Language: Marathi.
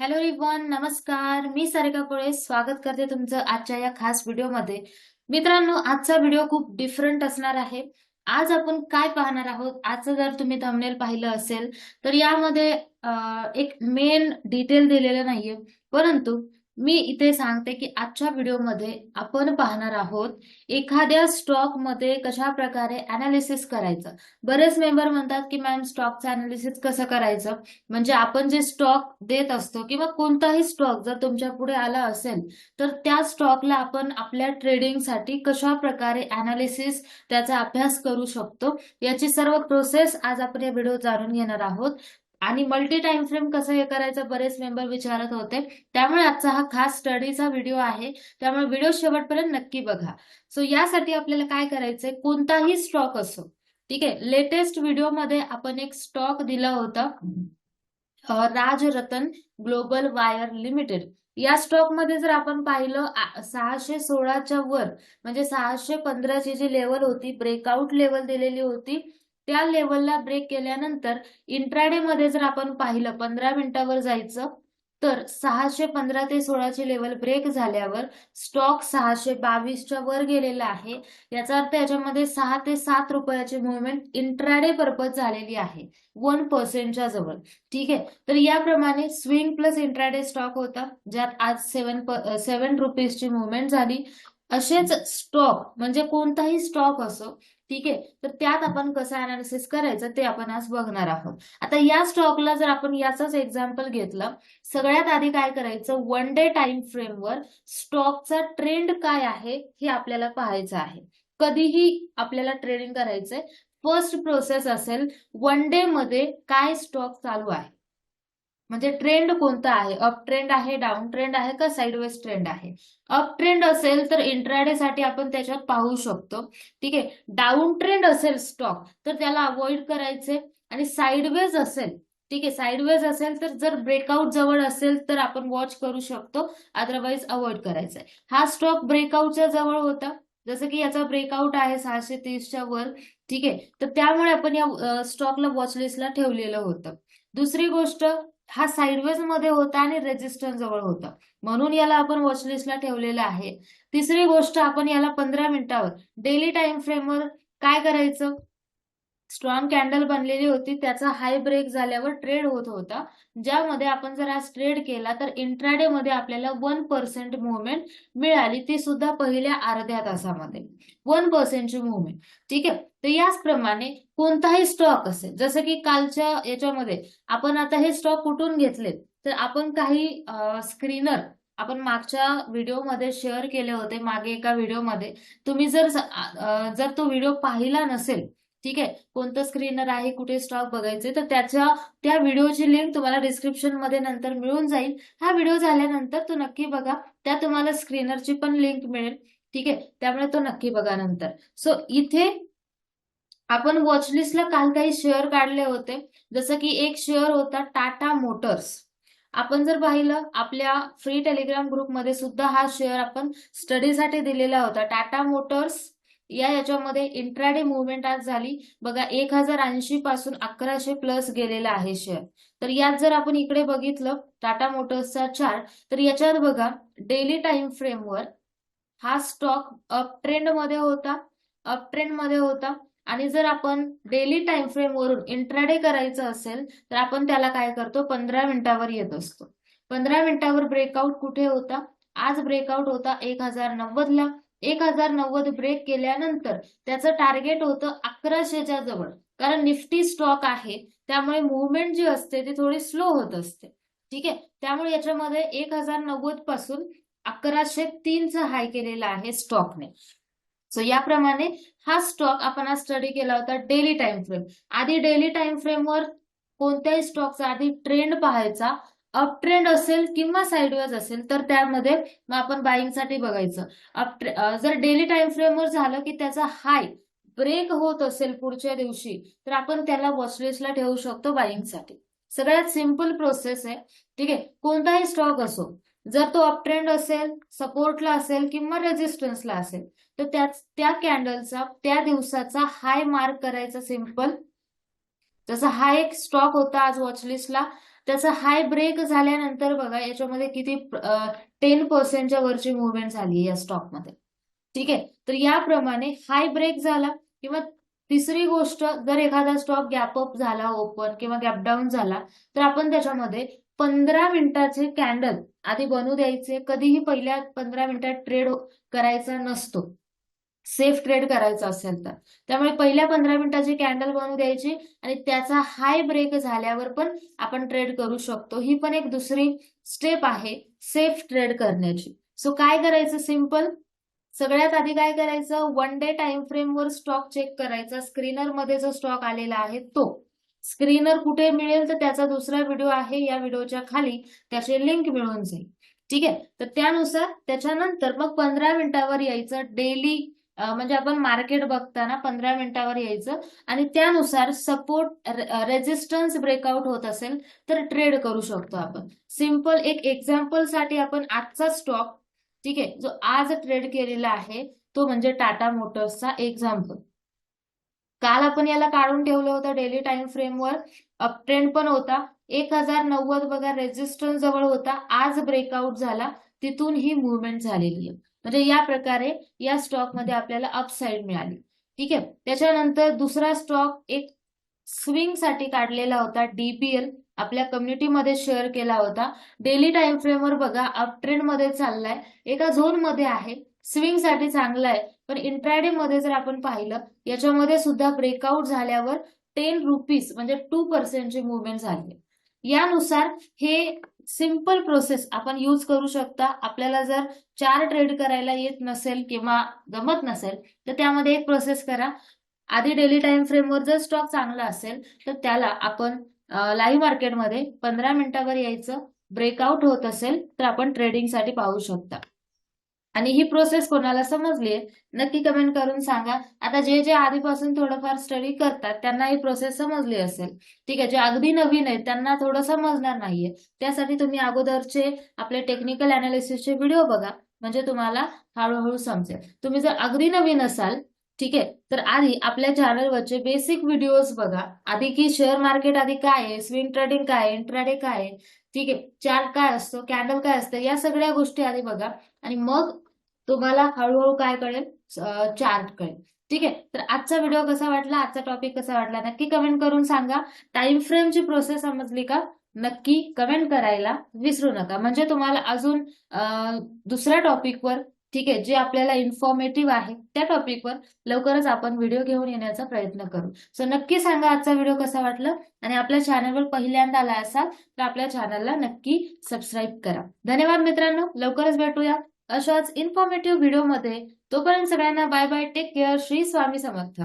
हॅलो रिवन नमस्कार. मी सारिका कोळे. स्वागत करते तुमचं आजच्या या खास व्हिडिओमध्ये. मित्रांनो आजचा व्हिडिओ खूप डिफरंट असणार आहे. आज आपण काय पाहणार आहोत? आजचं जर तुम्ही थंबनेल पाहिलं असेल तर यामध्ये एक मेन डिटेल दिलेलं नाहीये. परंतु मी इथे सांगते की आजच्या व्हिडिओमध्ये आपण पाहणार आहोत एखाद्या स्टॉकमध्ये कशा प्रकारे अनालिसिस करायचं. बरेच मेंबर म्हणतात की मॅम स्टॉकचं अनालिसिस कसं करायचं? म्हणजे आपण जे स्टॉक देत असतो किंवा कोणताही स्टॉक जर तुमच्यापुढे आला असेल तर त्या स्टॉकला आपण आपल्या ट्रेडिंगसाठी कशा प्रकारे अनालिसिस त्याचा अभ्यास करू शकतो याची सर्व प्रोसेस आज आपण या व्हिडिओ जाणून घेणार आहोत. आणि मल्टी टाइम फ्रेम कसं हे करायचं बरेच मेंबर विचारत होते. त्यामुळे आजचा हा खास स्टडीचा व्हिडिओ आहे. त्यामुळे व्हिडिओ शेवटपर्यंत नक्की बघा. सो यासाठी आपल्याला काय करायचंय? कोणताही स्टॉक असो ठीक आहे? लेटेस्ट व्हिडिओमध्ये आपण एक स्टॉक दिला होता. Rajratan global wire limited. या स्टॉकमध्ये जर आपण पाहिलं सहाशे सोळाच्या वर म्हणजे सहाशे पंधराची जी लेवल होती ब्रेकआउट लेवल दिलेली होती त्या लेवलला ब्रेक केल्यानंतर इंट्राडे मध्ये जर आपण पाहिलं पंधरा मिनिटावर जायचं तर सहाशे पंधरा ते सोळाची लेवल ब्रेक झाल्यावर स्टॉक सहाशे बावीसच्या वर गेलेला आहे. याचा अर्थ याच्यामध्ये सहा ते सात रुपयाची मुवमेंट इंट्राडे पर्पज झालेली आहे. वन पर्सेंटच्या जवळ. ठीक आहे? तर याप्रमाणे स्विंग प्लस इंट्राडे स्टॉक होता ज्यात आज सेवन सेवन रुपीजची मुवमेंट झाली. असेच स्टॉक म्हणजे कोणताही स्टॉक असो ठीक आहे? तर त्यात आपण कसं अनालिसिस करायचं ते आपण आज बघणार आहोत. आता या स्टॉकला जर आपण याचंच एक्झाम्पल घेतलं सगळ्यात आधी काय करायचं? वन डे टाइम फ्रेमवर स्टॉकचा ट्रेंड काय आहे हे आपल्याला पाहायचं आहे. कधीही आपल्याला ट्रेडिंग करायचंय. फर्स्ट प्रोसेस असेल वन डे मध्ये काय स्टॉक चालू आहे? म्हणजे ट्रेंड कोणता आहे? अप ट्रेंड आहे डाऊन ट्रेंड आहे का साईडवेज ट्रेंड आहे? अप ट्रेंड असेल तर इंट्राडे साठी आपण त्याच्यात पाहू शकतो. ठीक आहे? डाऊन ट्रेंड असेल स्टॉक तर त्याला अवॉइड करायचे. आणि साईडवेज असेल ठीक आहे? साईडवेज असेल तर जर ब्रेकआउट जवळ असेल तर आपण वॉच करू शकतो. अदरवाईज अवॉइड करायचंय. हा स्टॉक ब्रेकआउटच्या जवळ होता. जसं की याचा ब्रेकआउट आहे सहाशे तीसच्या वर ठीक आहे? तर त्यामुळे आपण या स्टॉकला वॉचलिस्टला ठेवलेलं होतं. दुसरी गोष्ट हा साईडवेजमध्ये होता आणि रेजिस्टन्स जवळ होता. म्हणून याला आपण वॉचलिस्टला ठेवलेला ठेवलेलं आहे. तिसरी गोष्ट आपण याला पंधरा मिनिटावर डेली टाइम फ्रेमवर काय करायचं? स्ट्रॉंग कॅन्डल बनलेली होती. त्याचा हाय ब्रेक झाल्यावर ट्रेड होत होता. ज्यामध्ये आपण जर आज ट्रेड केला तर इंट्राडे मध्ये आपल्याला वन पर्सेंट मुवमेंट मिळाली. ती सुद्धा पहिल्या अर्ध्या तासामध्ये. वन पर्सेंटची मुवमेंट. ठीक आहे? तर याचप्रमाणे कोणताही स्टॉक असेल जसं की कालच्या याच्यामध्ये आपण आता हे स्टॉक कुठून घेतले तर आपण काही स्क्रीनर आपण मागच्या व्हिडिओमध्ये शेअर केले होते मागे एका व्हिडिओमध्ये. तुम्ही जर जर तो व्हिडिओ पाहिला नसेल ठीक आहे? कोणतं स्क्रीनर आहे कुठे स्टॉक बघायचे तर त्याच्या त्या व्हिडिओची लिंक तुम्हाला डिस्क्रिप्शनमध्ये नंतर मिळून जाईल. हा व्हिडिओ झाल्यानंतर तो नक्की बघा. त्या तुम्हाला स्क्रीनरची पण लिंक मिळेल. ठीक आहे? त्यामुळे तो नक्की बघा नंतर. सो इथे आपण वॉचलिस्टला काल काही शेअर काढले होते. जसं की एक शेअर होता टाटा मोटर्स आपण जर पाहिलं आपल्या फ्री टेलिग्राम ग्रुपमध्ये सुद्धा हा शेअर आपण स्टडीसाठी दिलेला होता. टाटा मोटर्स या याच्यामध्ये इंट्राडे मुवमेंट आज झाली. बघा एक हजार ऐंशी पासून अकराशे प्लस गेलेला आहे शेअर तर यात जर आपण इकडे बघितलं टाटा मोटर्सचा चार्ट तर याच्यात बघा डेली टाइम फ्रेमवर हा स्टॉक अप ट्रेंडमध्ये होता अप ट्रेंडमध्ये होता. आणि जर आपण डेली टाइम फ्रेम वरून इंट्राडे करायचं असेल तर आपण त्याला काय करतो? पंधरा मिनिटावर येत असतो. पंधरा मिनिटावर ब्रेकआउट कुठे होता? आज ब्रेकआउट होता एक हजार नव्वद ला एक हजार नव्वद ब्रेक केल्यानंतर त्याचं टार्गेट होतं अकराशेच्या जवळ. कारण निफ्टी स्टॉक आहे त्यामुळे मुवमेंट जी असते ती थोडी स्लो होत असते. ठीक आहे? त्यामुळे याच्यामध्ये एक हजार नव्वदपासून अकराशे तीनचा हाय केलेला आहे स्टॉकने सो याप्रमाणे हा स्टॉक आपण आज स्टडी केला होता डेली टाइम फ्रेम आधी डेली टाइम फ्रेमवर कोणत्याही स्टॉकचा आधी ट्रेंड पाहायचा. अप ट्रेंड असेल किंवा साईडवेज असेल तर त्यामध्ये मग आपण बाईंगसाठी बघायचं. अप जर डेली टाइम फ्रेमवर झालं की त्याचा हाय ब्रेक होत असेल पुढच्या दिवशी तर आपण त्याला वॉचलिस्टला ठेवू शकतो बाईंगसाठी सगळ्यात सिंपल प्रोसेस आहे. ठीक आहे? कोणताही स्टॉक असो जर तो अप ट्रेंड असेल सपोर्टला असेल किंवा रेजिस्टन्सला असेल तर त्या त्या कॅन्डलचा त्या दिवसाचा हाय मार्क करायचा सिंपल जसा हा एक स्टॉक होता आज वॉचलिस्टला त्याचा हाय ब्रेक झाल्यानंतर बघा याच्यामध्ये किती टेन पर्सेंटच्या वरची मुवमेंट झाली या स्टॉकमध्ये ठीक आहे? तर याप्रमाणे हाय ब्रेक झाला किंवा तिसरी गोष्ट जर एखादा स्टॉक गॅप अप झाला ओपन किंवा गॅप डाऊन झाला तर आपण त्याच्यामध्ये पंधरा मिनिटाचे कॅन्डल आधी बनवू द्यायचे. कधीही पहिल्या पंधरा मिनिटात ट्रेड करायचा नसतो. सेफ ट्रेड करायचा असेल तर. त्यामुळे पहिल्या पंधरा मिनिटाची कॅन्डल बनवू द्यायची आणि त्याचा हाय ब्रेक झाल्यावर पण आपण ट्रेड करू शकतो. ही पण एक दुसरी स्टेप आहे सेफ ट्रेड करण्याची. सो काय करायचं सिंपल सगळ्यात आधी काय करायचं? वन डे टाइम फ्रेमवर स्टॉक चेक करायचा. स्क्रीनरमध्ये जो स्टॉक आलेला आहे तो. स्क्रीनर कुठे मिळेल तर त्याचा दुसरा व्हिडिओ आहे. या व्हिडिओच्या खाली त्याची लिंक मिळून जाईल. ठीक आहे? तर त्यानुसार त्याच्यानंतर मग पंधरा मिनिटावर यायचं. डेली म्हणजे आपण मार्केट बघताना पंधरा मिनिटावर यायचं आणि त्यानुसार सपोर्ट रेजिस्टन्स ब्रेकआउट होत असेल तर ट्रेड करू शकतो आपण. सिंपल एक एक्झाम्पलसाठी आपण आजचा स्टॉक ठीक आहे जो आज ट्रेड केलेला आहे तो म्हणजे टाटा मोटर्सचा एक्झाम्पल काल आपण याला काढून ठेवलं होतं डेली टाइम फ्रेमवर अपट्रेंड पण होता. एक हजार नव्वद बघा रेजिस्टन्स जवळ होता. आज ब्रेकआउट झाला. तिथून ही मुवमेंट झालेली आहे. म्हणजे या प्रकारे या स्टॉकमध्ये आपल्याला अपसाईड मिळाली. ठीक आहे? त्याच्यानंतर दुसरा स्टॉक एक स्विंगसाठी काढलेला होता. डीपीएल आपल्या कम्युनिटीमध्ये शेअर केला होता. डेली टाइम फ्रेमवर बघा अप ट्रेंडमध्ये चाललाय. एका झोनमध्ये आहे. स्विंगसाठी चांगला आहे. पण इंट्राडे मध्ये जर आपण पाहिलं याच्यामध्ये सुद्धा ब्रेकआउट झाल्यावर टेन रुपीज म्हणजे टू पर्सेंटची मुवमेंट झाली यानुसार हे सिंपल प्रोसेस आपण यूज करू शकता. आपल्याला जर चार ट्रेड करायला येत नसेल किंवा जमत नसेल तर त्यामध्ये एक प्रोसेस करा. आधी डेली टाइम फ्रेमवर जर स्टॉक चांगला असेल तर त्याला आपण लाईव्ह मार्केटमध्ये पंधरा मिनिटावर यायचं. ब्रेकआउट होत असेल तर आपण ट्रेडिंगसाठी पाहू शकता. आणि ही प्रोसेस कोणाला समजली नक्की कमेंट करून सांगा. आता जे जे आधीपासून थोडंफार स्टडी करतात त्यांना ही प्रोसेस समजली असेल. ठीक आहे जे अगदी नवीन आहेत त्यांना थोडं समजणार नाहीये. त्यासाठी तुम्ही अगोदरचे आपले टेक्निकल अनालिसिसचे व्हिडिओ बघा. म्हणजे तुम्हाला हळूहळू समजेल. तुम्ही जर अगदी नवीन असाल ठीक आहे तर आधी आपल्या चॅनलवरचे बेसिक व्हिडिओज बघा. आधी की शेअर मार्केट आधी काय आहे? स्विंग ट्रेडिंग काय आहे? इंट्राडे काय आहे? ठीक आहे चार्ट काय असतो? कॅन्डल काय असतं? या सगळ्या गोष्टी आधी बघा. आणि मग तुम्हाला हळूहळू काय कळेल? चार्ट कळेल. ठीक आहे? तर आजचा व्हिडिओ कसा वाटला? आजचा टॉपिक कसा वाटला? नक्की कमेंट करून सांगा. टाइम फ्रेमची प्रोसेस समजली का? नक्की कमेंट करायला विसरू नका. म्हणजे तुम्हाला अजून दुसऱ्या टॉपिकवर ठीक आहे जे आपल्याला इन्फॉर्मेटिव्ह आहे त्या टॉपिकवर लवकरच आपण व्हिडिओ घेऊन येण्याचा प्रयत्न करू. सो नक्की सांगा आजचा व्हिडिओ कसा वाटला? आणि आपल्या चॅनलवर पहिल्यांदा आला असाल तर आपल्या चॅनलला नक्की सबस्क्राईब करा. धन्यवाद मित्रांनो. लवकरच भेटूया. अशाच इन्फॉर्मेटिव्ह व्हिडिओमध्ये तोपर्यंत सगळ्यांना bye bye take care Shri Swami Samarth.